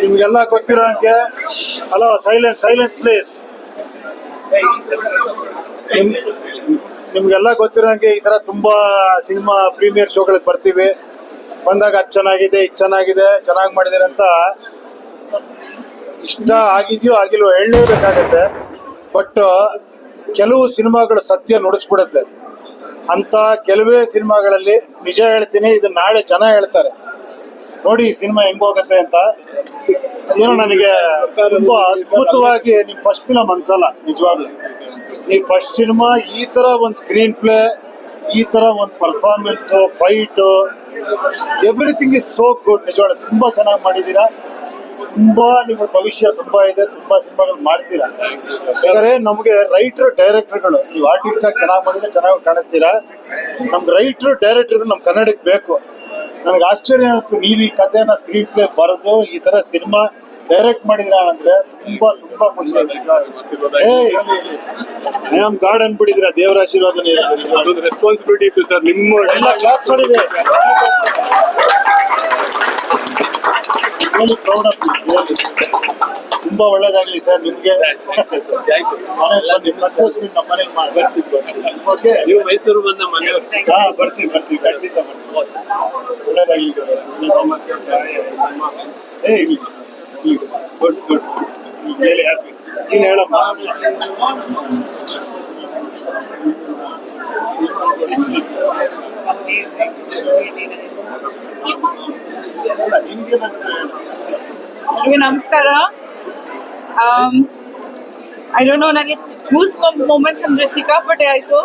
ನಿಮ್ಗೆಲ್ಲ ಗೊತ್ತಿರೋ ಹಂಗೆ, ಹಲೋ ಸೈಲೆಂಟ್ ಸೈಲೆಂಟ್ ಪ್ಲೀಸ್ ನಿಮ್, ನಿಮ್ಗೆಲ್ಲ ಗೊತ್ತಿರೋ ಹಂಗೆ ಈ ತರ ತುಂಬಾ ಸಿನಿಮಾ ಪ್ರೀಮಿಯರ್ ಶೋಗಳಿಗೆ ಬರ್ತೀವಿ. ಬಂದಾಗ ಅದು ಚೆನ್ನಾಗಿದೆ, ಇದು ಚೆನ್ನಾಗಿದೆ, ಚೆನ್ನಾಗಿ ಮಾಡಿದಿರ ಅಂತ ಇಷ್ಟ ಆಗಿದೆಯೋ ಆಗಿಲ್ವೋ ಹೇಳಲೇಬೇಕಾಗತ್ತೆ. ಬಟ್, ಕೆಲವು ಸಿನಿಮಾಗಳು ಸತ್ಯ ನುಡಿಸ್ಬಿಡುತ್ತೆ. ಅಂತ ಕೆಲವೇ ಸಿನಿಮಾಗಳಲ್ಲಿ ನಿಜ ಹೇಳ್ತೀನಿ, ಇದು ನಾಳೆ ಜನ ಹೇಳ್ತಾರೆ. ನೋಡಿ ಈ ಸಿನಿಮಾ ಹೆಂಗ್ ಹೋಗುತ್ತೆ ಅಂತ. ಏನೋ ನನಗೆ ತುಂಬಾ ಅದ್ಭುತವಾಗಿ ನೀವು ಫಸ್ಟ್ ಫಿಲಮ್ ಅನ್ಸಲ್ಲ, ನಿಜವಾಗ್ಲು. ನೀವು ಫಸ್ಟ್ ಸಿನಿಮಾ ಈ ತರ ಒಂದ್ ಸ್ಕ್ರೀನ್ ಪ್ಲೇ ಈ ತರ ಒಂದ್ performance fight everything is so good ನಿಜವಾಗ್ಲು ತುಂಬಾ ಚೆನ್ನಾಗಿ ಮಾಡಿದೀರಾ ತುಂಬಾ ನಿಮ್ಮ ಭವಿಷ್ಯ ತುಂಬಾ ಇದೆ ತುಂಬಾ ಸಿನಿಮಾಗಳು ಮಾಡ್ತೀರಾ ಯಾಕಂದ್ರೆ ನಮಗೆ ರೈಟರ್ ಡೈರೆಕ್ಟರ್ಗಳು ನೀವು ಆರ್ಟಿಸ್ಟ್ ಆಗಿ ಚೆನ್ನಾಗಿ ಮಾಡಿದ್ರೆ ಚೆನ್ನಾಗಿ ಕಾಣಿಸ್ತೀರಾ? ನಮ್ಗೆ ರೈಟರ್ ಡೈರೆಕ್ಟರ್ ನಮ್ ಕನ್ನಡಕ್ಕೆ ಬೇಕು. ನನಗೆ ಆಶ್ಚರ್ಯ ಅನಿಸ್ತು ನೀವು ಈ ಕಥೆನ ಸ್ಕ್ರೀನ್ ಪ್ಲೇ ಬರೆದು ಈ ತರ ಸಿನಿಮಾ ಡೈರೆಕ್ಟ್ ಮಾಡಿದ್ರ ಅಂದ್ರೆ ತುಂಬಾ ತುಂಬಾ ಖುಷಿ ಆಯ್ತು. ಗಾರ್ಡ್ ಅನ್ಬಿಟ್ಟಿದ್ದೀರಾ ದೇವರ ಆಶೀರ್ವಾದನೇ. ರೆಸ್ಪಾನ್ಸಿಬಿಲಿಟಿ ಇತ್ತು ಸರ್ ನಿಮ್ಮ ಎಲ್ಲ ರಿಯಲಿ ಪ್ರೌಡ್ ಆಫ್ ತುಂಬಾ ಒಳ್ಳೇದಾಗ್ಲಿ ಸರ್ ನಿಮ್ಗೆ. ಸಕ್ಸಸ್ ಮೀಟ್ ನಮ್ಮ ಮನೇಲಿ ಬರ್ತಿದ್ವಿ ಓಕೆ ನೀವು ಮೈಸೂರು ಬಂದ ಮನೆ ಹಾ ಬರ್ತೀವಿ ಬರ್ತೀವಿ ಖಂಡಿತ ಬರ್ತೀವಿ. ಒಳ್ಳೇದಾಗ್ಲಿ ಏ ಗುಡ್ ಗುಡ್ ರಿಯಲಿ ಹ್ಯಾಪಿ ನೀನು ಹೇಳಮ್ಮ. Amazing. Really nice. ನಿಮ್ಗೆ ನಮಸ್ಕಾರ. ಐ ಡೋಂಟ್ ನೋ ನನಗೆ ಗೂಸ್ ಮೂಮೆಂಟ್ಸ್ ಅಂದ್ರೆ ಸಿಕ್ಕಾಪಟ್ಟೆ ಆಯ್ತು.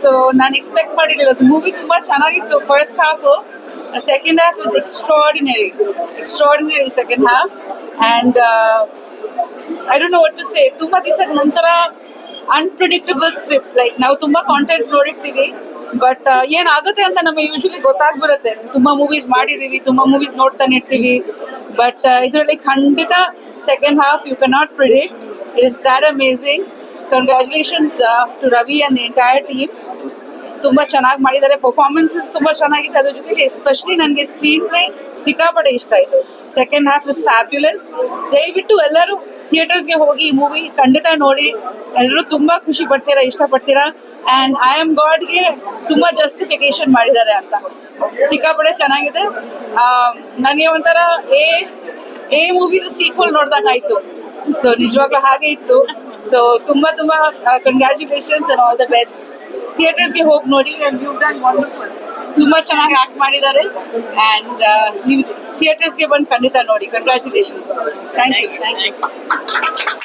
ಸೊ ನಾನು ಎಕ್ಸ್ಪೆಕ್ಟ್ ಮಾಡಿರಲಿಲ್ಲ. ಮೂವಿ ತುಂಬಾ ಚೆನ್ನಾಗಿತ್ತು first half second half is extraordinary extraordinary second half and I don't know what to say ತುಂಬಾ ದಿವಸದ ನಂತರ ಅನ್ಪ್ರಿಡಿಕ್ಟಬಲ್ ಸ್ಕ್ರಿಪ್ಟ್ ಲೈಕ್ ನಾವು ತುಂಬಾ ಕಾಂಟೆಂಟ್ ನೋಡಿರ್ತೀವಿ. ಬಟ್ ಏನಾಗುತ್ತೆ ಅಂತ ನಮಗೆ ಯೂಶಲಿ ಗೊತ್ತಾಗ್ಬಿಡುತ್ತೆ. ತುಂಬಾ ಮೂವೀಸ್ ಮಾಡಿದೀವಿ, ತುಂಬಾ ಮೂವೀಸ್ ನೋಡ್ತಾನೆ ಇರ್ತೀವಿ ಬಟ್ ಇದರಲ್ಲಿ ಖಂಡಿತ second half you not predict it is that amazing congratulations to Ravi and entire team ತುಂಬಾ ಚೆನ್ನಾಗಿ ಮಾಡಿದ್ದಾರೆ. ಪರ್ಫಾರ್ಮೆನ್ಸಸ್ ತುಂಬಾ ಚೆನ್ನಾಗಿತ್ತು. ಅದ್ರ ಜೊತೆಗೆ ಎಸ್ಪೆಷಲಿ ನನಗೆ ಸ್ಕ್ರೀನ್ ಪ್ಲೇ ಸಿಕ್ಕಾಪಡೆ ಇಷ್ಟ ಆಯ್ತು. ಸೆಕೆಂಡ್ ಹಾಫ್ ಇಸ್ ಫ್ಯಾಬ್ಯುಲಸ್ ದಯವಿಟ್ಟು ಎಲ್ಲರೂ ಥಿಯೇಟರ್ಸ್ಗೆ ಹೋಗಿ ಈ ಮೂವಿ ಖಂಡಿತ ನೋಡಿ. ಎಲ್ಲರೂ ತುಂಬಾ ಖುಷಿ ಪಡ್ತೀರಾ, ಇಷ್ಟಪಡ್ತೀರಾ? ಅಂಡ್ ಐ ಆಮ್ ಗಾಡ್ಗೆ ತುಂಬಾ ಜಸ್ಟಿಫಿಕೇಶನ್ ಮಾಡಿದ್ದಾರೆ ಅಂತ. ಸಿಕ್ಕಾಪಟ್ಟೆ ಚೆನ್ನಾಗಿದೆ. ನನಗೆ ಒಂಥರ ಎ ಎ ಮೂವಿದು ಸೀಕ್ವಲ್ ನೋಡ್ದಂಗೆ ಆಯ್ತು. ಸೊ ನಿಜವಾಗ್ಲೂ ಹಾಗೆ ಇತ್ತು. ಸೊ ತುಂಬಾ ತುಂಬಾ ಕಂಗ್ರ್ಯಾಚುಲೇಷನ್ಸ್ ಆಲ್ ದ ಬೆಸ್ಟ್ ಥಿಯೇಟರ್ಸ್ಗೆ ಹೋಗಿ ನೋಡಿ ಅಂಡ್ ಯು ಡನ್ ವಂಡರ್ಫುಲ್ ತುಂಬಾ ಚೆನ್ನಾಗಿ ಆಕ್ಟ್ ಮಾಡಿದ್ದಾರೆ. ಅಂಡ್ ನೀವು ಥಿಯೇಟರ್ಸ್ಗೆ ಬಂದು ಖಂಡಿತ ನೋಡಿ. Congratulations thank you thank you